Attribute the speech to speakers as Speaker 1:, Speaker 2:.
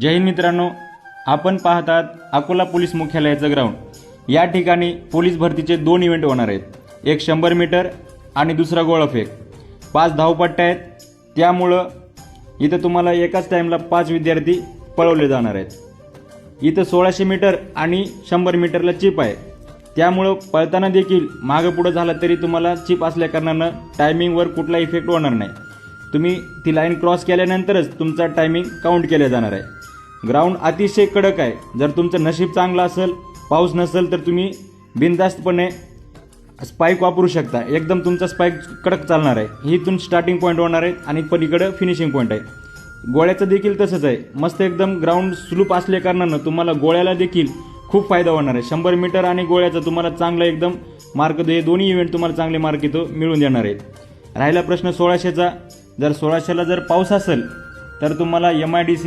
Speaker 1: जय हिंद मित्रांनो आपण पाहतात अकोला पोलीस मुख्यालयाचं ग्राउंड या ठिकाणी पोलीस भरतीचे दोन इव्हेंट होणार आहेत. एक शंभर मीटर आणि दुसरा गोळाफेक पाच धावपट्ट्या आहेत. त्यामुळं इथं तुम्हाला एकाच टाईमला पाच विद्यार्थी पळवले जाणार आहेत. इथं सोळाशे मीटर आणि शंभर मीटरला चिप आहे. त्यामुळं पळताना देखील मागं पुढं झालं तरी तुम्हाला चिप असल्याकारणानं टायमिंगवर कुठला इफेक्ट होणार नाही. तुम्ही ती लाईन क्रॉस केल्यानंतरच तुमचा टायमिंग काउंट केला जाणार आहे. ग्राउंड अतिशय कडक आहे. जर तुमचं नशीब चांगलं असेल पाऊस नसेल तर तुम्ही बिनधास्तपणे स्पाईक वापरू शकता. एकदम तुमचा स्पाईक कडक चालणार आहे. ही इथून स्टार्टिंग पॉईंट होणार आहे आणि पलीकडं फिनिशिंग पॉईंट आहे. गोळ्याचं देखील तसंच आहे. मस्त एकदम ग्राउंड स्लूप असल्या कारणानं तुम्हाला गोळ्याला देखील खूप फायदा होणार आहे. शंभर मीटर आणि गोळ्याचा तुम्हाला चांगला एकदम मार्क हे दोन्ही इव्हेंट तुम्हाला चांगले मार्क इथं मिळून देणार आहेत राहिला प्रश्न सोळाशेचा. जर सोळाशेला जर पाऊस असेल तर तुम्हाला एम आय डी सी